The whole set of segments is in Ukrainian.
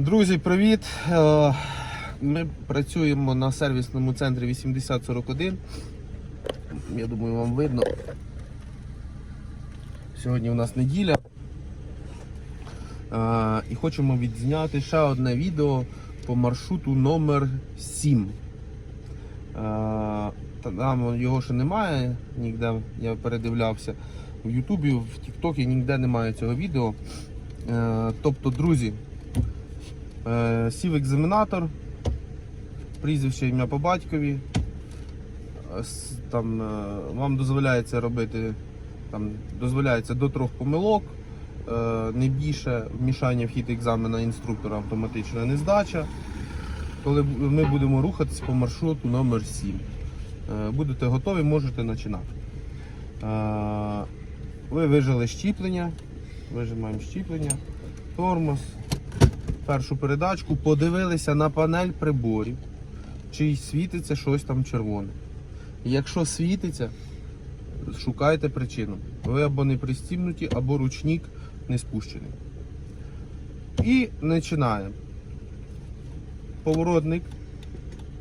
Друзі, привіт! Е, Ми працюємо на сервісному центрі 8041. Я думаю, вам видно. Сьогодні у нас неділя. Е, І хочемо відзняти ще одне відео по маршруту номер 7. Е, Там його ще немає, ніде я передивлявся. В Ютубі, в Тіктокі ніде немає цього відео. Тобто, друзі, Сів екзаменатор, прізвище ім'я по батькові. Е, Там, е, вам дозволяється робити там, дозволяється до трьох помилок, е, не більше вмішання в хід екзамена інструктора автоматична нездача. Коли ми будемо рухатися по маршруту номер 7. Е, Будете готові, можете починати. Е, Ви вижили щіплення, вижимаємо щіплення, тормоз, першу передачку, подивилися на панель приборів, чи світиться щось там червоне. Якщо світиться, шукайте причину. Ви або не пристібнуті, або ручник не спущений. І починаємо. Поворотник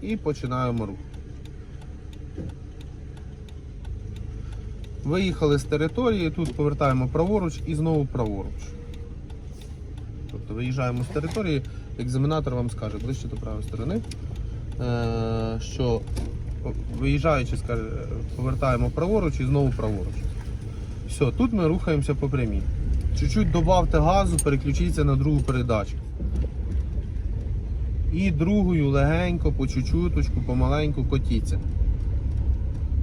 і починаємо рух. Виїхали з території, тут повертаємо праворуч і знову праворуч. Тобто виїжджаємо з території, екзаменатор вам скаже ближче до правої сторони, е, що виїжджаючи, скаже, повертаємо праворуч і знову праворуч. Все, тут ми рухаємося по прямій. Чуть-чуть додавте газу, переключіться на другу передачу. І другою легенько, по чуть-чуточку, помаленьку котіться.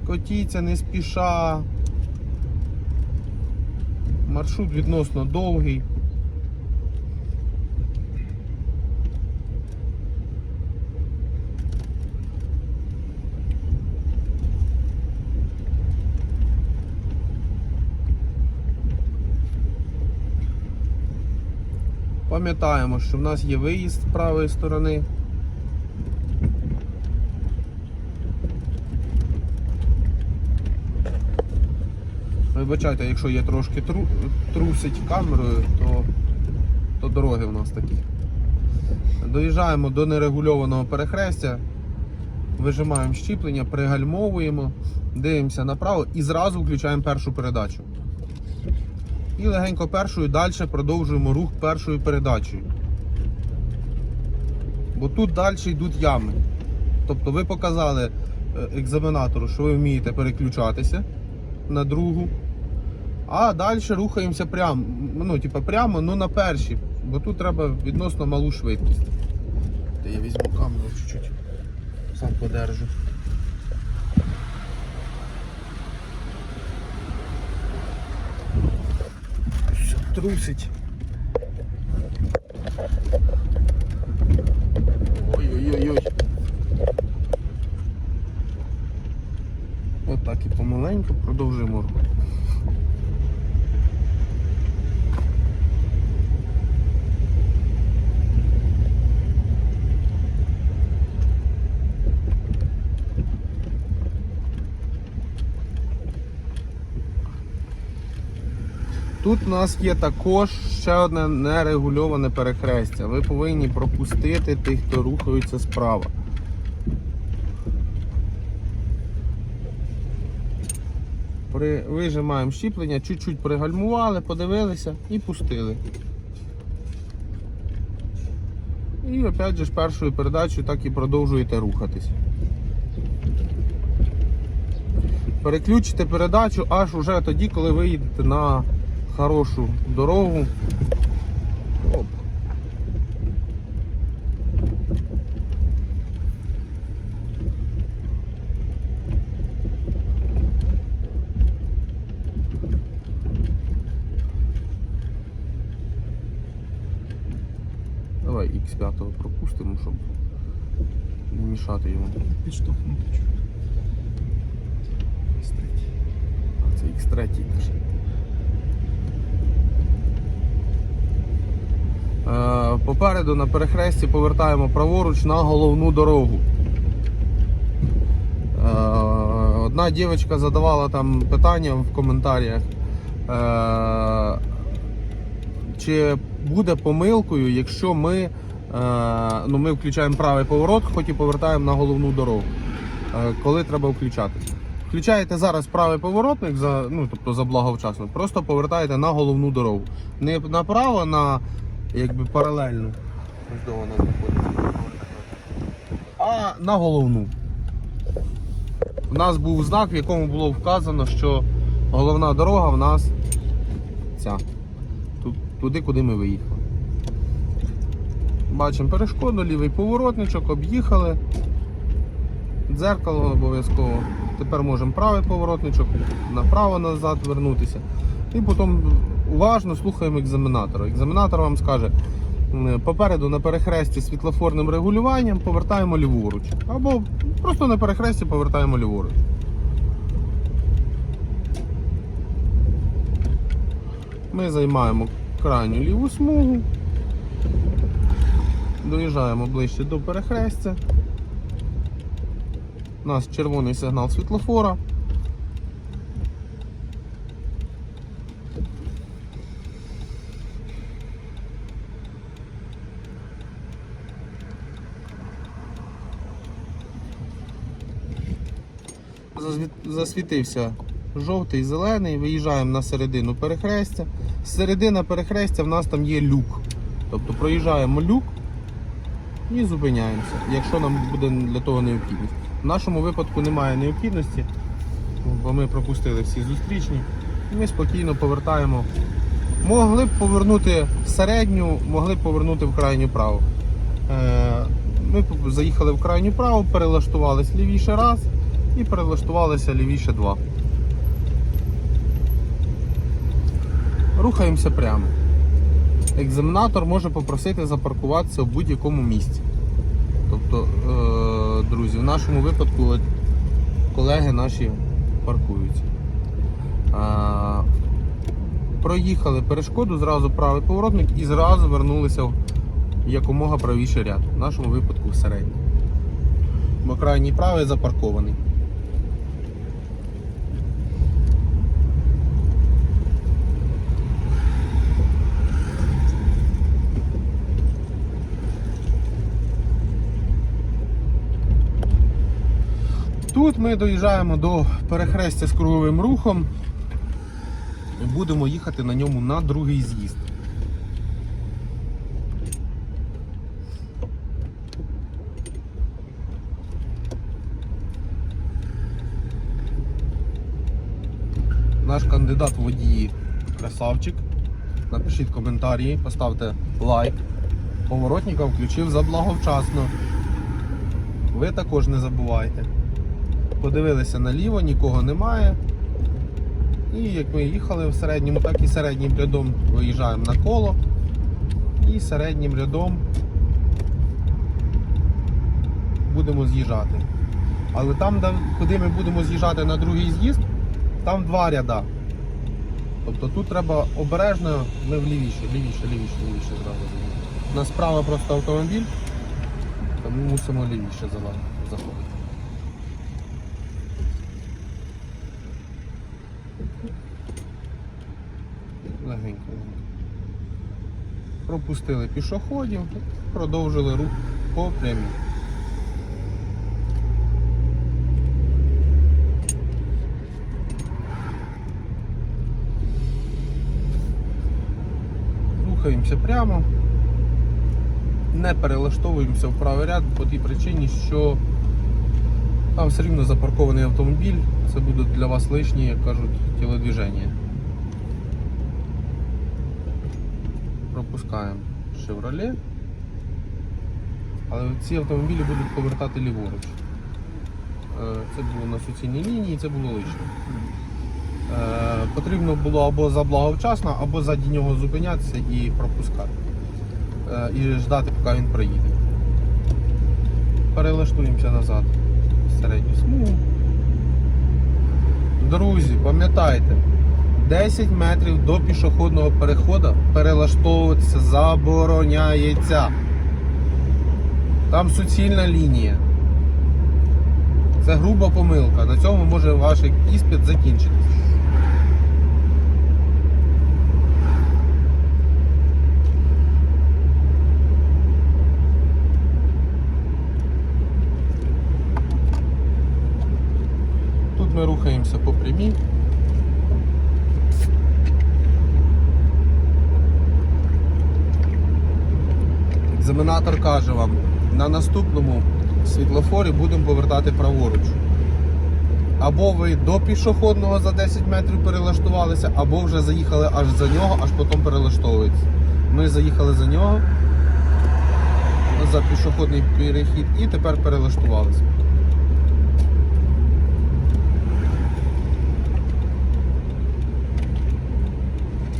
Котіться, не спіша. Маршрут відносно довгий. Пам'ятаємо, що в нас є виїзд з правої сторони. Вибачайте, якщо я трошки тру, трусить камерою, то, то дороги в нас такі. Доїжджаємо до нерегульованого перехрестя, вижимаємо щіплення, пригальмовуємо, дивимося направо і зразу включаємо першу передачу. І легенько першою далі продовжуємо рух першою передачею. Бо тут далі йдуть ями. Тобто ви показали е, екзаменатору, що ви вмієте переключатися на другу. А далі рухаємося прямо. Ну, типа прямо, ну на перші. Бо тут треба відносно малу швидкість. Я візьму камеру чуть-чуть. Сам подержу. Все трусить. Ой-ой-ой-ой. Отак і помаленьку продовжуємо рух. Тут у нас є також ще одне нерегульоване перехрестя. Ви повинні пропустити тих, хто рухається справа. При... Вижимаємо щіплення, чуть-чуть пригальмували, подивилися і пустили. І опять же першою передачею так і продовжуєте рухатись. Переключите передачу аж уже тоді, коли ви їдете на хорошу дорогу. Оп. Давай X5 пропустимо, щоб не мішати йому. Підштовхнути. А це X3 каже. Попереду на перехресті повертаємо праворуч на головну дорогу. Е, Одна дівчинка задавала там питання в коментарях. е, Чи буде помилкою, якщо ми Е, ну, ми включаємо правий поворот, хоч і повертаємо на головну дорогу. Коли треба включати. Включаєте зараз правий поворотник, за, ну, тобто за благовчасно, просто повертаєте на головну дорогу. Не направо, на якби паралельну. Ось вона знаходиться. А на головну. У нас був знак, в якому було вказано, що головна дорога в нас ця. Туди, куди ми виїхали. Бачимо перешкоду, лівий поворотничок, об'їхали. Дзеркало обов'язково. Тепер можемо правий поворотничок, направо назад вернутися. І потім уважно слухаємо екзаменатора. Екзаменатор вам скаже, попереду на перехресті світлофорним регулюванням повертаємо ліворуч. Або просто на перехресті повертаємо ліворуч. Ми займаємо крайню ліву смугу. Доїжджаємо ближче до перехрестя. У нас червоний сигнал світлофора. Засвітився жовтий, зелений, виїжджаємо на середину перехрестя. Середина перехрестя в нас там є люк. Тобто проїжджаємо люк і зупиняємося, якщо нам буде для того необхідність. В нашому випадку немає необхідності, бо ми пропустили всі зустрічні. І ми спокійно повертаємо. Могли б повернути в середню, могли б повернути в крайню праву. Е, Ми заїхали в крайню праву, перелаштувались лівіше раз і перелаштувалися лівіше два. Рухаємося прямо. Екзаменатор може попросити запаркуватися в будь-якому місці. Тобто, е, друзі, в нашому випадку колеги наші паркуються. Е, проїхали перешкоду, зразу правий поворотник і зразу вернулися в якомога правіший ряд. В нашому випадку в середній. Бо крайній правий запаркований. Тут ми доїжджаємо до перехрестя з круговим рухом будемо їхати на ньому на другий з'їзд. Наш кандидат водії красавчик. Напишіть коментарі, поставте лайк. Поворотника включив заблаговчасно. Ви також не забувайте. Подивилися наліво, нікого немає. І як ми їхали в середньому, так і середнім рядом виїжджаємо на коло. І середнім рядом будемо з'їжджати. Але там, де- куди ми будемо з'їжджати на другий з'їзд, там два ряда. Тобто тут треба обережно, ми влівіше, лівіше, лівіше, лівіше лівіше зразу. У нас справа просто автомобіль, тому мусимо лівіше заходити. Легенько. Пропустили пішоходів, продовжили рух по прямій. Рухаємося прямо. Не перелаштовуємося в правий ряд по тій причині, що там все рівно запаркований автомобіль. Це буде для вас лишні, як кажуть, тілодвіження. Пропускаємо Chevrolet. Але ці автомобілі будуть повертати ліворуч. Е, Це було на суцільній лінії, це було лишнє. Е, Потрібно було або заблаговчасно, або заді нього зупинятися і пропускати. Е, І ждати, поки він проїде. Перелаштуємося назад в середню смугу. Друзі, пам'ятайте, 10 метрів до пішохідного переходу перелаштовуватися забороняється. Там суцільна лінія. Це груба помилка. На цьому може ваш іспит закінчитися. Тут ми рухаємося по прямій. Оператор каже вам, на наступному світлофорі будемо повертати праворуч. Або ви до пішохідного за 10 метрів перелаштувалися, або вже заїхали аж за нього, аж потім перелаштовується. Ми заїхали за нього за пішохідний перехід і тепер перелаштувалися.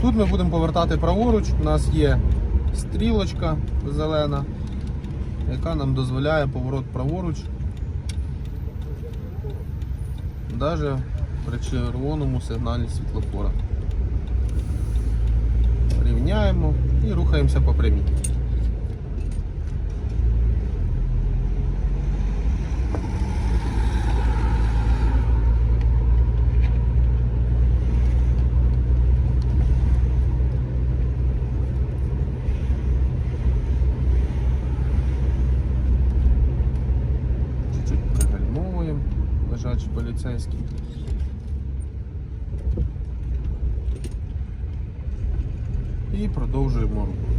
Тут ми будемо повертати праворуч. У нас є стрілочка зелена, яка нам дозволяє поворот праворуч. Навіть при червоному сигналі світлофора. Рівняємо і рухаємося по прямій. Чуть-чуть пригальмовуємо, лежачий поліцейський. І продовжуємо рух.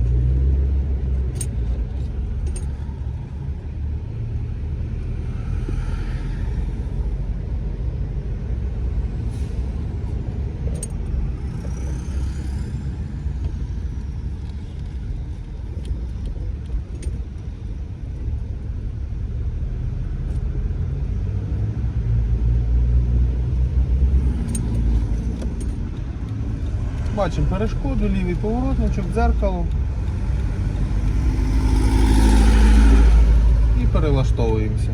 Бачимо перешкоду, лівий поворотничок, дзеркало. І перелаштовуємося.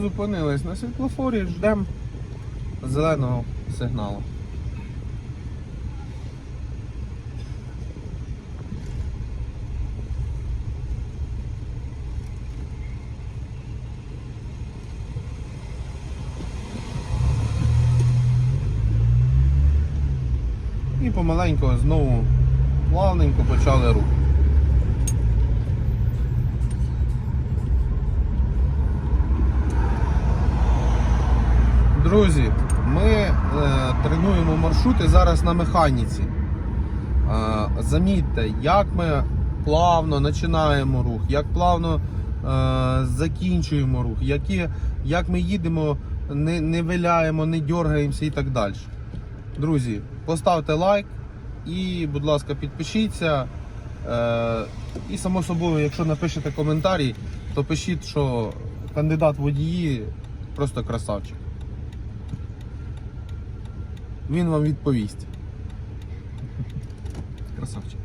Зупинились на світлофорі, ждемо зеленого сигналу. І помаленьку знову плавненько почали рух. Друзі, ми е, тренуємо маршрути зараз на механіці. Е, замітьте, як ми плавно починаємо рух, як плавно е, закінчуємо рух, які, як ми їдемо, не, не виляємо, не дергаємося і так далі. Друзі, поставте лайк і, будь ласка, підпишіться. Е, і само собою, якщо напишете коментарі, то пишіть, що кандидат водії просто красавчик. Він вам відповість. Красавчик.